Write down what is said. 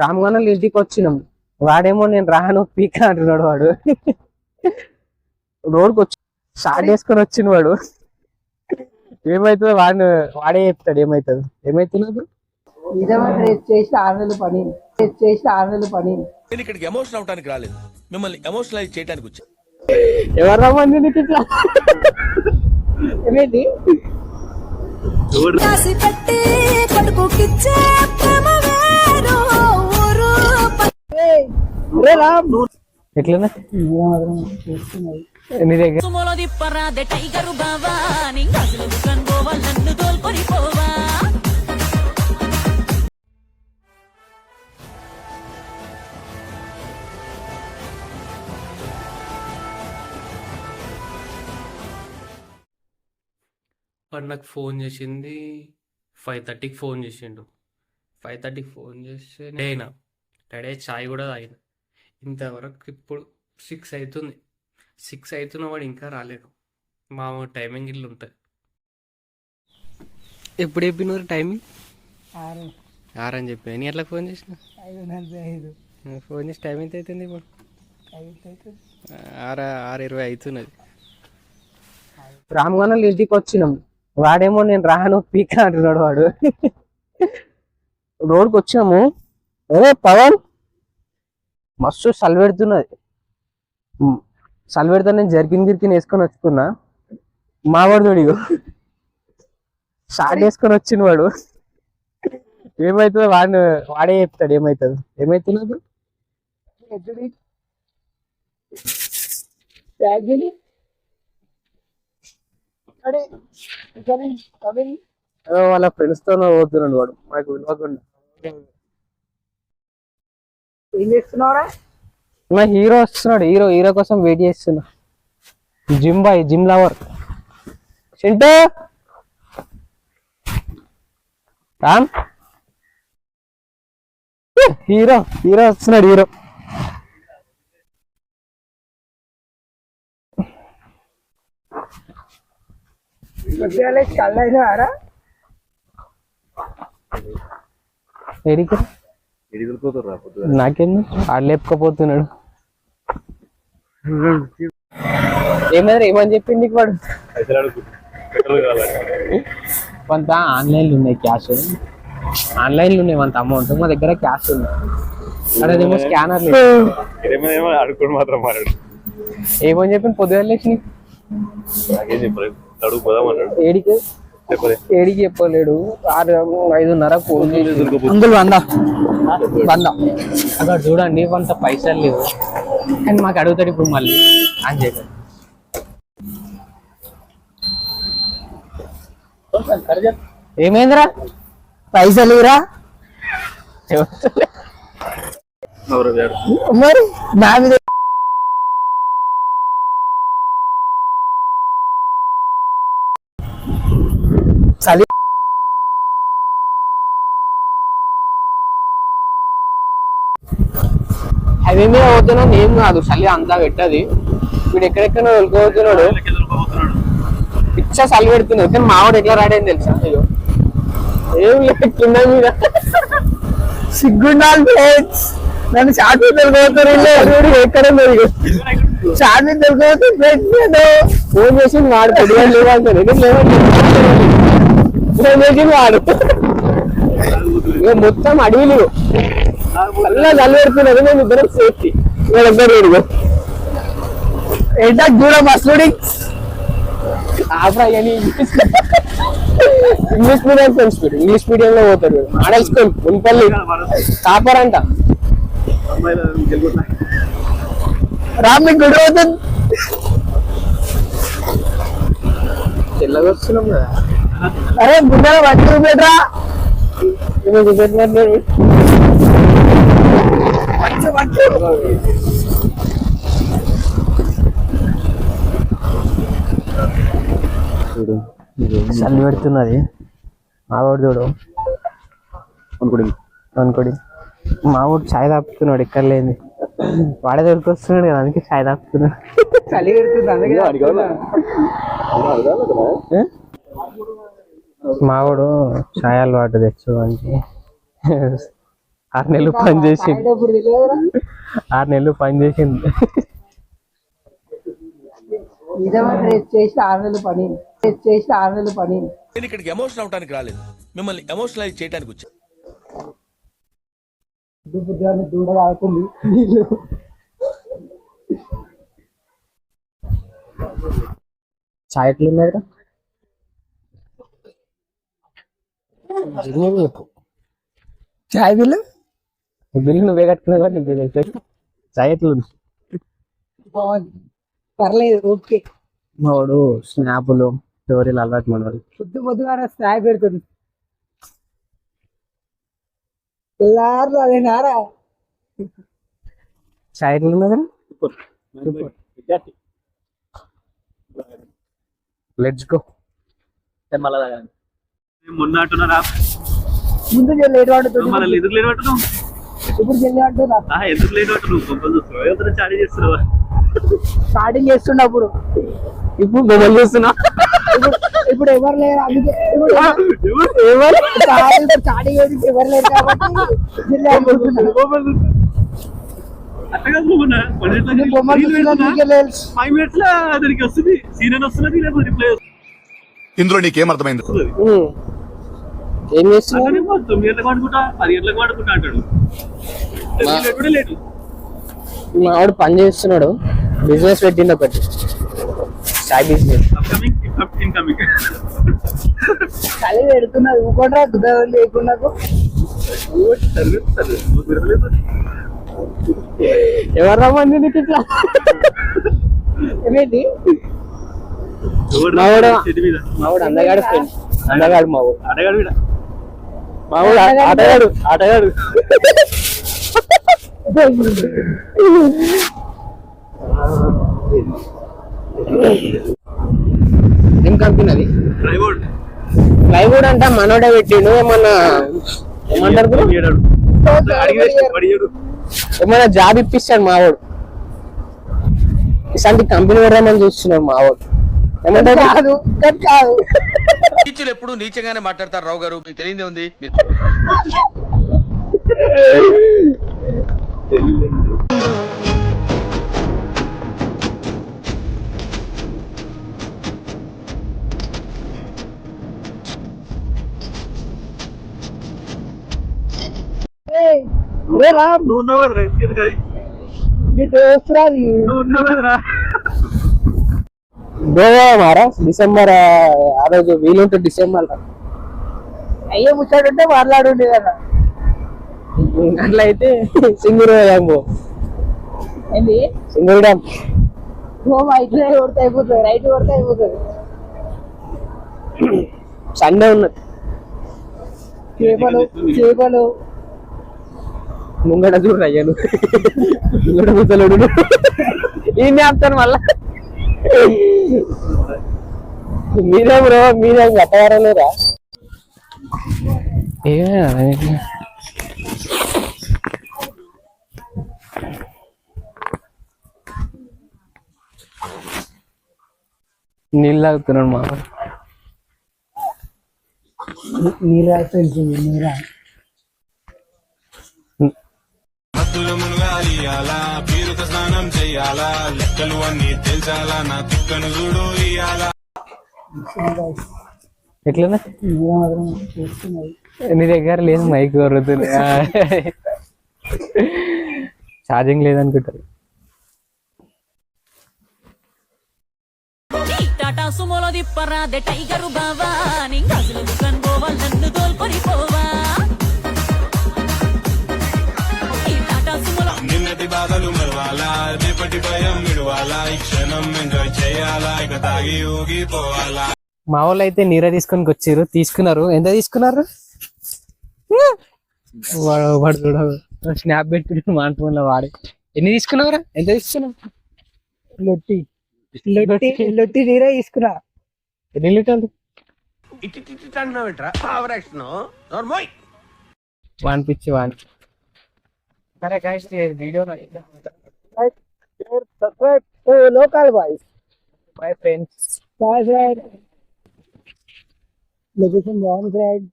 రామగొండల ఇంటికి వచ్చినాం. వాడేమో నేను రాను పీక అంటున్నాడు వాడు. రోడ్కి వచ్చి షార్ట్ వేసుకొని వచ్చిన వాడు. ఏమైతుందో వాడిని వాడే చెప్తాడు ఏమైతుంది. ఆరు నెలల పని. ఆరు నెలల పని. నేను ఇక్కడికి ఎమోషనల్ అవడానికి రాలేదు. మిమ్మల్ని ఎమోషనలైజ్ చేయడానికి వచ్చా? ఎవరు రమ్మంది నీకు ఇట్లా? ఏమైంది? రాసి పెట్టి కొడుకుకిచ్చే ప్రేమ వేరు ఊరు ఎట్లనే నీ దగ్గర వాడు నాకు ఫోన్ చేసింది ఫైవ్ థర్టీకి ఫోన్ చేసిండు. ఫైవ్ థర్టీకి ఫోన్ చేస్తే నేనా డాడీ చాయ్ కూడా తాగిన. ఇంతవరకు ఇప్పుడు సిక్స్ అవుతుంది సిక్స్ అవుతున్న వాడు ఇంకా రాలేదు. మా టైమింగ్ ఇల్లు ఉంటుంది. ఎప్పుడు చెప్పినారు టైమింగ్ ఆరు. ఆరు అని చెప్పి నేను ఎట్లా ఫోన్ చేసిన? ఐదు ఫోన్ చేసి టైం ఎంత అవుతుంది ఇప్పుడు. ఆరు ఆరు ఇరవై అవుతున్నది. రామగొండల ఇంటికి వచ్చినాం. వాడేమో నేను రాను పీక అంటున్నాడు వాడు. రోడ్కి వచ్చాము అరే పవన్? మస్తు సలిపెడుతున్నది ఉమ్, సలిపెడితే నేను జరికిన గిరికిన వేసుకొని వచ్చుకున్నా. మావాడు చూడు షార్ట్ వేసుకొని వచ్చిన వాడు. ఏమైతుందో వాడిని వాడే చెప్తాడు ఏమైతుంది. ఏదో వాళ్ళ ఫ్రెండ్స్తో పోతున్నాడు వాడు. మనకు వినకుండా ఏం చేస్తున్నావురా? మా హీరో వస్తున్నాడు హీరో హీరో కోసం వెయిట్ చేస్తున్నా. Gym boy gym lover Chintu Ram hero hero వస్తున్నాడు హీరో కళ్ళైనారా ఎడికి నాకేంది? ఆడు లేపుకపోతున్నాడు. ఏమైనా ఏమని చెప్పింది నీకు వాడు? కొంత ఆన్లైన్లు ఉన్నాయి క్యాష్. ఆన్లైన్లు ఉన్నాయి కొంత అమౌంట్. మా దగ్గర క్యాష్ ఉంది. అదేమో స్కానర్ లేదు. మాత్రం ఏమని చెప్పింది పొద్దుగా లేచి ఏడికి? ఏడికి చెప్పలేడు. ఆరు ఐదున్నర అందులో వంద. వంద. అక్కడ చూడండి కొంత పైసలు లేవు. కానీ మాకు అడుగుతాడు ఇప్పుడు మళ్ళీ. అని చెప్పాడు. ఏమైందిరా? పైసలు ఇరా మరి నా మీద హైవే మీద పోతున్నాను ఏం కాదు చలి అంతా పెట్టది వీడు ఎక్కడెక్కడ వెళ్ళిపోతున్నాడు పిచ్చ చలి పెడుతున్నాడు కానీ మావాడు ఎట్లా రాడని తెలుసా అయ్యో ఏం లేదు కింద మీద సిగ్గుండాలి ఫ్రెండ్స్ నన్ను షార్ట్ మీద ఎక్కడ షార్ట్ మీద నేను ఫోన్ చేసి వాడు ఫోన్ చేసి ఇక మొత్తం అడవిలు మళ్ళా చలి మేము ఇద్దరం సేఫ్టీ. వీళ్ళిద్దరు ఇదిగో ఏంటా? చూడ. మస్తుడి ఇంగ్లీష్ మీడియం ఫ్రెండ్స్ మీరు. ఇంగ్లీష్ మీడియం లో పోతారు. వీడు స్కూల్ మున్పల్లి. కాపర్ అంట. రామ్ గుడి అవుతుంది తెల్లగా కదా. అరే గుడ్డ పట్టి చూపెట్రా ఏమో చూపెట్టినట్టు చూడు చల్లి పెడుతున్నది. మావాడు చూడు. అనుకోండి. అనుకోడి. మావాడు ఛాయ్ తాపుతున్నాడు ఎక్కడ లేని వాడే దొరికొస్తున్నాడు కదా అందుకే ఛాయ్ తాపుతున్నాడు చలి పెడుతుంది? మావాడు ఛాయ్ అలవాటు తెచ్చు అంటే ఆరు నెలలు పని చేసింది ఆరు నెలలు పని చేసింది చేసిన ఆరు నెలలు పని. చేసిన ఆరు నెలలు పని. నేను ఇక్కడికి ఎమోషన్ అవడానికి రాలేదు. మిమ్మల్ని ఎమోషనలైజ్ చేయడానికి వచ్చా? బుద్ధాన్ని దూడ తాగుతుంది నీళ్ళు. చాయ్ ఎట్లా ఉన్నది చెప్పు చాయ్ బిల్లు బిల్లు నువ్వే నీకు తెలుసు. చాయ్ బాగుంది. పర్లేదు ఓకే. వాడు స్నాపులు స్టోరీలు అలవాటు మనవాడు పొద్దు పొద్దుగా స్నాయ్ పెడుతుంది. పిల్లారు అదే నారా? చాయ్ ఎట్లా ఉన్నది లెట్స్ గో మొన్న అంటున్నారా? ముందు మళ్ళీ ఎందుకు లేని ఎందుకు చూస్తున్నావు? చాడీ చేస్తున్నావా? స్టార్టింగ్ చేస్తున్నప్పుడు. ఇప్పుడు బొమ్మలు చూస్తున్నా. ఇప్పుడు ఎవరు లేరు? అందుకే ఇప్పుడు ఎవరు? స్టార్టింగ్ ఎవరు? లేరు కాబట్టి ఇందులో నీకేం అర్థమైంది. ఏం తొమ్మిది గంటలకు పది గంటలకు వాడుకుంటా అంటాడు. లేట్ కూడా లేటు మా ఆవిడ పని చేస్తున్నాడు. బిజినెస్ పెట్టిండు ఒకటి. చాయ్ బిజినెస్. చలి పెడుతున్నది ఊకొండ్రా కుదరదు లేకుండా ఎవరు రమ్మంది నీకు ఇట్లా? ఏమేంటి? మావాడు మావాడు అందగాడు ఫ్రెండ్ అందగాడు మావాడు అడగాడు మావాడు ఆటగాడు ఆటగాడు. ఏం కంపెనీ అది? డ్రైవర్ ప్లైవుడ్ అంటే మనోడే పెట్టిండు ఏమన్నా ఏమంటారు ఏమన్నా జాబ్ ఇప్పిస్తాడు మావాడు. ఇలాంటి కంపెనీ పెడదామని చూస్తున్నాడు మావాడు. ఏమంటారు? కాదు కాదు. టీచర్లు ఎప్పుడు నీచంగానే మాట్లాడతారు రావు గారు? మీకు తెలియదే ఉంది. నువ్వు. నువ్వు గోవా మారా? డిసెంబర్ ఆ రోజు వీలుంటే డిసెంబర్ అయ్యే ముచ్చాడుంటే మాట్లాడుండే కదా. అట్లా అయితే సింగూరు డ్యామ్ ఏంది? సింగూరు డ్యామ్. ఇట్లా కొడితే అయిపోతుంది రైట్ కొడితే అయిపోతుంది. సండే ఉన్నది. చేపలు చేపలు. ముంగడ చూడు అయ్యాను ముంగడ ముసలుడు ఈయన ఆపుతాను మళ్ళా. మీరే బ్రో మీరే గట్టగారం లేరా ఏ నీళ్ళు తాగుతున్నాడు మా నీరా తెలిసింది నీరా అలా పీరుక స్నానం చెయ్యాలా లెక్కలు అన్ని తెల్చాలా? నా తిక్కను చూడు ఇయ్యాలా? ఎట్లనా నీ దగ్గర లేదు మైక్ కొరుతుంది ఛార్జింగ్ లేదనుకుంటారు. టాటా సుమోలో దిప్పరాదే టైగరు బావా. నీ గాజులు నన్ను నిన్నటి బాధలు మరవాలా రేపటి భయం విడవాలా ఈ క్షణం ఎంజాయ్ చేయాలా ఇక తాగి ఊగిపోవాలా. మా వాళ్ళు అయితే నీర తీసుకొని వచ్చారు తీసుకున్నారు. ఎంత తీసుకున్నారు? వాడు వాడు చూడ స్నాప్ పెట్టి మా ఫోన్లో వాడి. ఎన్ని తీసుకున్నావురా? ఎంత తీసుకున్నావు? లొట్టి. లొట్టి. లొట్టి నీరా తీసుకురా ఎన్ని లీటర్లు? వన్ పిచ్చి వన్ సరే guys, ఈ video local boys my friends boy friend location బాగుంది ఫ్రెండ్